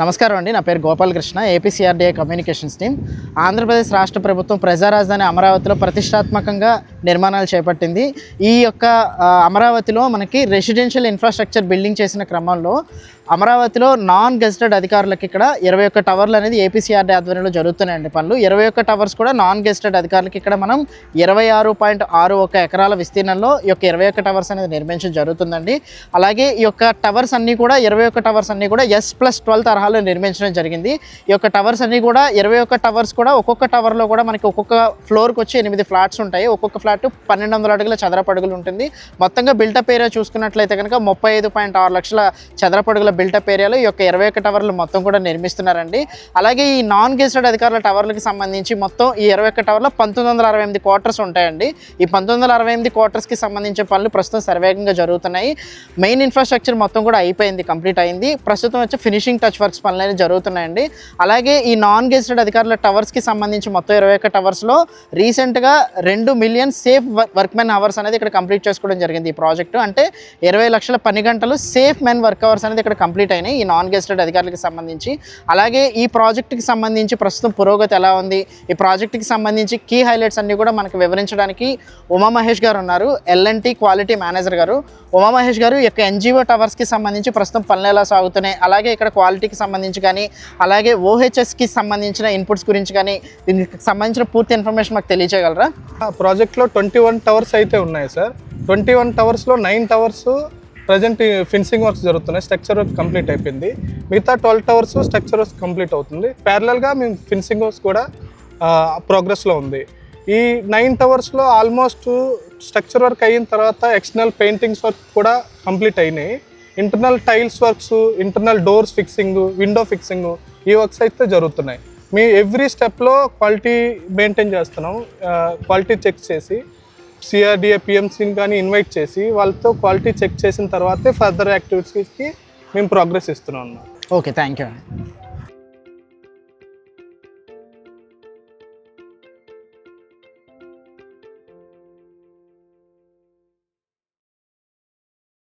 నమస్కారం అండి. నా పేరు Gopalakrishna APCRDA communications team Andhra Pradesh రాష్ట్ర ప్రభుత్వం ప్రజా రాజధాని అమరావతిలో ప్రతిష్టాత్మకంగా నిర్మాణాలు చేపట్టింది. ఈ యొక్క అమరావతిలో మనకి రెసిడెన్షియల్ ఇన్ఫ్రాస్ట్రక్చర్ బిల్డింగ్ చేసిన క్రమంలో అమరావతిలో నాన్ గెజిటెడ్ అధికారులకు ఇక్కడ ఇరవై ఒక్క టవర్లు అనేది ఏపీసీఆర్డీ ఆధ్వర్యంలో జరుగుతున్నాయండి పనులు. ఇరవై ఒక్క టవర్స్ కూడా నాన్ గెజిటెడ్ అధికారులకు ఇక్కడ మనం ఇరవై ఆరు పాయింట్ ఆరు ఒక ఎకరాల విస్తీర్ణంలో ఈ యొక్క ఇరవై ఒక్క టవర్స్ అనేది నిర్మించడం జరుగుతుందండి. అలాగే ఈ యొక్క టవర్స్ అన్నీ కూడా ఇరవై ఒక్క టవర్స్ అన్నీ కూడా ఎస్ ప్లస్ ట్వెల్వ్ తరహాలో నిర్మించడం జరిగింది. ఈ యొక్క టవర్స్ అన్నీ కూడా ఇరవై ఒక్క టవర్స్ కూడా ఒక్కొక్క టవర్లో కూడా మనకి ఒక్కొక్క ఫ్లోర్కి వచ్చి ఎనిమిది ఫ్లాట్స్ ఉంటాయి. ఒక్కొక్క ఫ్లాట్ పన్నెండు వందల అడుగుల చదరపడుగులు ఉంటుంది. మొత్తంగా బిల్టప్ ఏరియా చూసుకున్నట్లయితే కనుక ముప్పై ఐదు పాయింట్ ఆరు లక్షల చదరపడుగుల బిల్టప్ ఏరియాలో ఈ యొక్క ఇరవై ఒక్క టవర్లు మొత్తం కూడా నిర్మిస్తున్నారండి. అలాగే ఈ నాన్ గెస్టెడ్ అధికారుల టవర్లకు సంబంధించి మొత్తం ఈ ఇరవై ఒక్క టవర్లో పంతొమ్మిది వందల అరవై ఎనిమిది క్వార్టర్స్ ఉంటాయండి. ఈ పంతొమ్మిది వందల అరవై ఎనిమిది క్వార్టర్స్కి సంబంధించిన పనులు ప్రస్తుతం సర్వేగంగా జరుగుతున్నాయి. మెయిన్ ఇన్ఫ్రాస్ట్రక్చర్ మొత్తం కూడా అయిపోయింది కంప్లీట్ అయింది. ప్రస్తుతం వచ్చి ఫినిషింగ్ టచ్ వర్క్ వర్క్స్ పనులు జరుగుతున్నాయండి. అలాగే ఈ నాన్ గెస్టెడ్ అధికారుల టవర్స్కి సంబంధించి మొత్తం ఇరవై ఒక్క టవర్స్లో రీసెంట్గా రెండు million safe work men hours అనేది ఇక్కడ కంప్లీట్ చేసుకోవడం జరిగింది ఈ ప్రాజెక్టు. అంటే ఇరవై లక్షల పని గంటలు సేఫ్ మెన్ వర్క్ అవర్స్ అనేది ఇక్కడ కంప్లీట్ అయినాయి ఈ నాన్ గెస్టెడ్ అధికారులకు సంబంధించి. అలాగే ఈ ప్రాజెక్టుకి సంబంధించి ప్రస్తుతం పురోగతి ఎలా ఉంది? ఈ ప్రాజెక్టుకి సంబంధించి కీ హైలైట్స్ అన్ని కూడా మనకు వివరించడానికి ఉమా మహేష్ గారు ఉన్నారు. ఎల్ఎన్టీ క్వాలిటీ మేనేజర్ గారు. ఉమా మహేష్ గారు ఈ యొక్క ఎన్జిఓ టవర్స్కి సంబంధించి ప్రస్తుతం పనులు ఎలా సాగుతున్నాయి? అలాగే ఇక్కడ క్వాలిటీకి సంబంధించి కానీ అలాగే ఓహెచ్ఎస్కి సంబంధించిన ఇన్పుట్స్ గురించి కానీ దీనికి సంబంధించిన పూర్తి ఇన్ఫర్మేషన్ మాకు తెలియజేయగలరా? ఆ ప్రాజెక్ట్లో ట్వంటీ వన్ టవర్స్ అయితే ఉన్నాయి sir. Twenty one టవర్స్లో nine towers present finishing works జరుగుతున్నాయి. స్ట్రక్చర్ వర్క్ కంప్లీట్ అయిపోయింది. మిగతా twelve towers structure work complete అవుతుంది. ప్యారలల్గా మేము ఫిన్సింగ్ వర్క్స్ కూడా ప్రోగ్రెస్లో ఉంది. ఈ నైన్ టవర్స్లో ఆల్మోస్ట్ స్ట్రక్చర్ వర్క్ అయిన తర్వాత ఎక్స్టర్నల్ పెయింటింగ్స్ వర్క్ కూడా కంప్లీట్ అయినాయి. Internal tiles works internal doors fixing window fixing ఈ వర్క్స్ అయితే జరుగుతున్నాయి. మీ ఎవ్రీ స్టెప్లో క్వాలిటీ మెయింటైన్ చేస్తున్నాం. క్వాలిటీ చెక్ చేసి సిఆర్డిఏ పిఎంసీని కానీ ఇన్వైట్ చేసి వాళ్ళతో క్వాలిటీ చెక్ చేసిన తర్వాతే ఫర్దర్ యాక్టివిటీస్కి మేము ప్రోగ్రెస్ ఇస్తున్నాం ఓకే థ్యాంక్ యూ